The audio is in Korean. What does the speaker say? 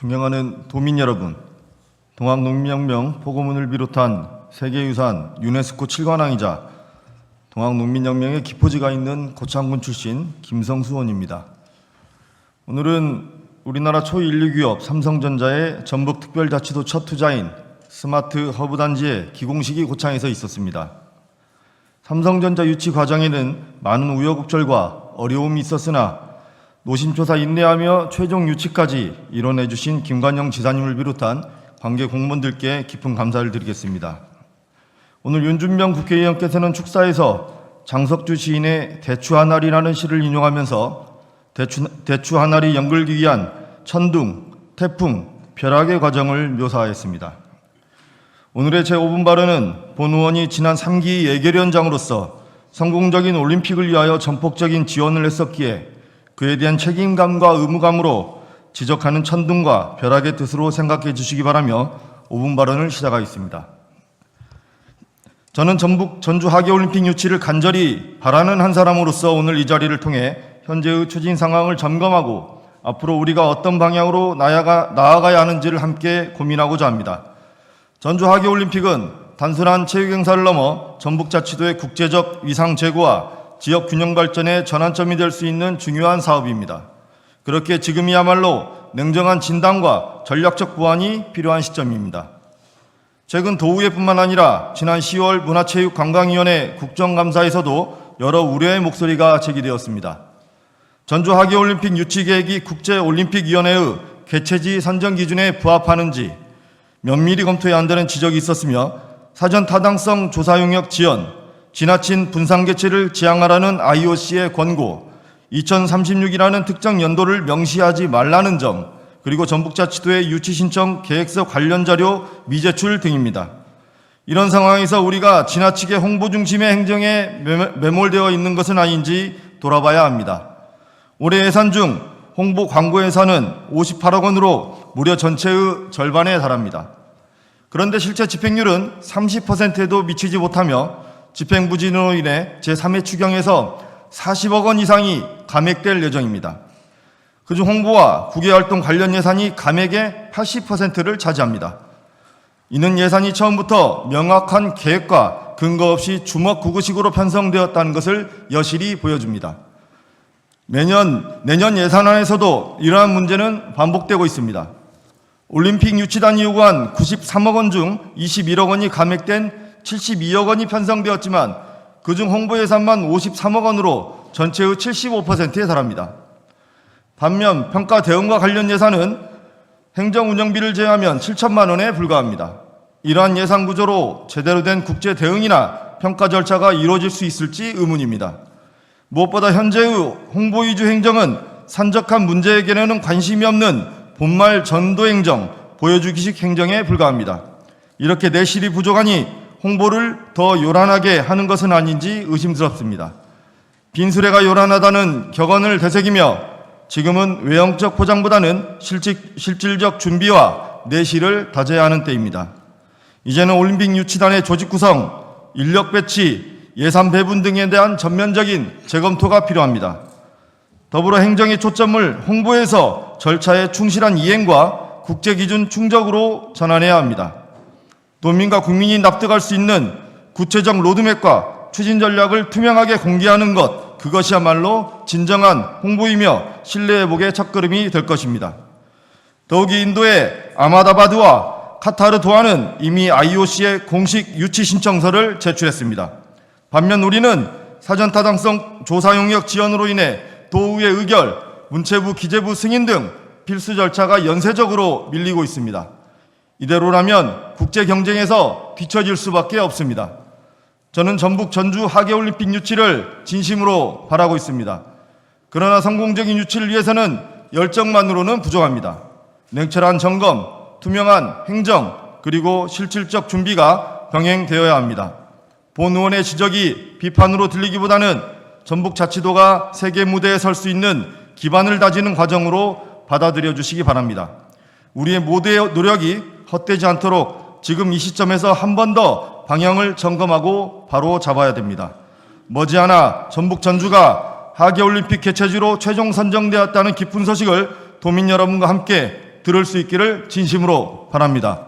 존경하는 도민 여러분, 동학농민혁명 포고문을 비롯한 세계유산 유네스코 7관왕이자 동학농민혁명의 기포지가 있는 고창군 출신 김성수 의원입니다. 오늘은 우리나라 초인류 기업 삼성전자의 전북 특별자치도 첫 투자인 스마트 허브 단지의 기공식이 고창에서 있었습니다. 삼성전자 유치 과정에는 많은 우여곡절과 어려움이 있었으나 노심초사 인내하며 최종 유치까지 이뤄내 주신 김관영 지사님을 비롯한 관계 공무원들께 깊은 감사를 드리겠습니다. 오늘 윤준명 국회의원께서는 축사에서 장석주 시인의 대추 하나리라는 시를 인용하면서 대추, 대추 하나리 연글기 위한 천둥, 태풍, 벼락의 과정을 묘사하였습니다. 오늘의 제 5분 발언은 본 의원이 지난 3기 예결위원장으로서 성공적인 올림픽을 위하여 전폭적인 지원을 했었기에 그에 대한 책임감과 의무감으로 지적하는 천둥과 벼락의 뜻으로 생각해 주시기 바라며 5분 발언을 시작하겠습니다. 저는 전북 전주 하계올림픽 유치를 간절히 바라는 한 사람으로서 오늘 이 자리를 통해 현재의 추진 상황을 점검하고 앞으로 우리가 어떤 방향으로 나아가, 나아가야 하는지를 함께 고민하고자 합니다. 전주 하계올림픽은 단순한 체육 행사를 넘어 전북자치도의 국제적 위상 제고와 지역 균형 발전의 전환점이 될 수 있는 중요한 사업입니다. 그렇게 지금이야말로 냉정한 진단과 전략적 보완이 필요한 시점입니다. 최근 도의회뿐만 아니라 지난 10월 문화체육관광위원회 국정감사에서도 여러 우려의 목소리가 제기되었습니다. 전주 하계올림픽 유치 계획이 국제올림픽위원회의 개최지 선정 기준에 부합하는지 면밀히 검토해야 한다는 지적이 있었으며 사전 타당성 조사 용역 지연, 지나친 분산 개최를 지향하라는 IOC의 권고, 2036이라는 특정 연도를 명시하지 말라는 점, 그리고 전북자치도의 유치 신청 계획서 관련 자료 미제출 등입니다. 이런 상황에서 우리가 지나치게 홍보 중심의 행정에 매몰되어 있는 것은 아닌지 돌아봐야 합니다. 올해 예산 중 홍보 광고 예산은 58억 원으로 무려 전체의 절반에 달합니다. 그런데 실제 집행률은 30%에도 미치지 못하며 집행부진으로 인해 제3회 추경에서 40억 원 이상이 감액될 예정입니다. 그중 홍보와 국외활동 관련 예산이 감액의 80%를 차지합니다. 이는 예산이 처음부터 명확한 계획과 근거 없이 주먹구구식으로 편성되었다는 것을 여실히 보여줍니다. 매년 내년 예산안에서도 이러한 문제는 반복되고 있습니다. 올림픽 유치단이 요구한 93억 원 중 21억 원이 감액된 72억 원이 편성되었지만 그중 홍보 예산만 53억 원으로 전체의 75%에 달합니다. 반면 평가 대응과 관련 예산은 행정 운영비를 제외하면 7천만 원에 불과합니다. 이러한 예산 구조로 제대로 된 국제 대응이나 평가 절차가 이루어질 수 있을지 의문입니다. 무엇보다 현재의 홍보 위주 행정은 산적한 문제 해결에는 관심이 없는 본말 전도 행정, 보여주기식 행정에 불과합니다. 이렇게 내실이 부족하니 홍보를 더 요란하게 하는 것은 아닌지 의심스럽습니다. 빈수레가 요란하다는 격언을 되새기며 지금은 외형적 포장보다는 실질, 실질 적 준비와 내실을 다져야 하는 때입니다. 이제는 올림픽 유치단의 조직 구성, 인력 배치, 예산 배분 등에 대한 전면적인 재검토가 필요합니다. 더불어 행정의 초점을 홍보에서 절차의 충실한 이행과 국제 기준 충족으로 전환해야 합니다. 도민과 국민이 납득할 수 있는 구체적 로드맵과 추진 전략을 투명하게 공개하는 것, 그것이야말로 진정한 홍보이며 신뢰 회복의 첫걸음이 될 것입니다. 더욱이 인도의 아마다바드와 카타르 도하는 이미 IOC의 공식 유치 신청서를 제출했습니다. 반면 우리는 사전 타당성 조사 용역 지연으로 인해 도의회 의결, 문체부 기재부 승인 등 필수 절차가 연쇄적으로 밀리고 있습니다. 이대로라면 국제 경쟁에서 뒤처질 수밖에 없습니다. 저는 전북 전주 하계올림픽 유치를 진심으로 바라고 있습니다. 그러나 성공적인 유치를 위해서는 열정만으로는 부족합니다. 냉철한 점검, 투명한 행정, 그리고 실질적 준비가 병행되어야 합니다. 본 의원의 지적이 비판으로 들리기보다는 전북 자치도가 세계 무대에 설 수 있는 기반을 다지는 과정으로 받아들여 주시기 바랍니다. 우리의 모두의 노력이 헛되지 않도록 지금 이 시점에서 한 번 더 방향을 점검하고 바로 잡아야 됩니다. 머지않아 전북 전주가 하계올림픽 개최지로 최종 선정되었다는 기쁜 소식을 도민 여러분과 함께 들을 수 있기를 진심으로 바랍니다.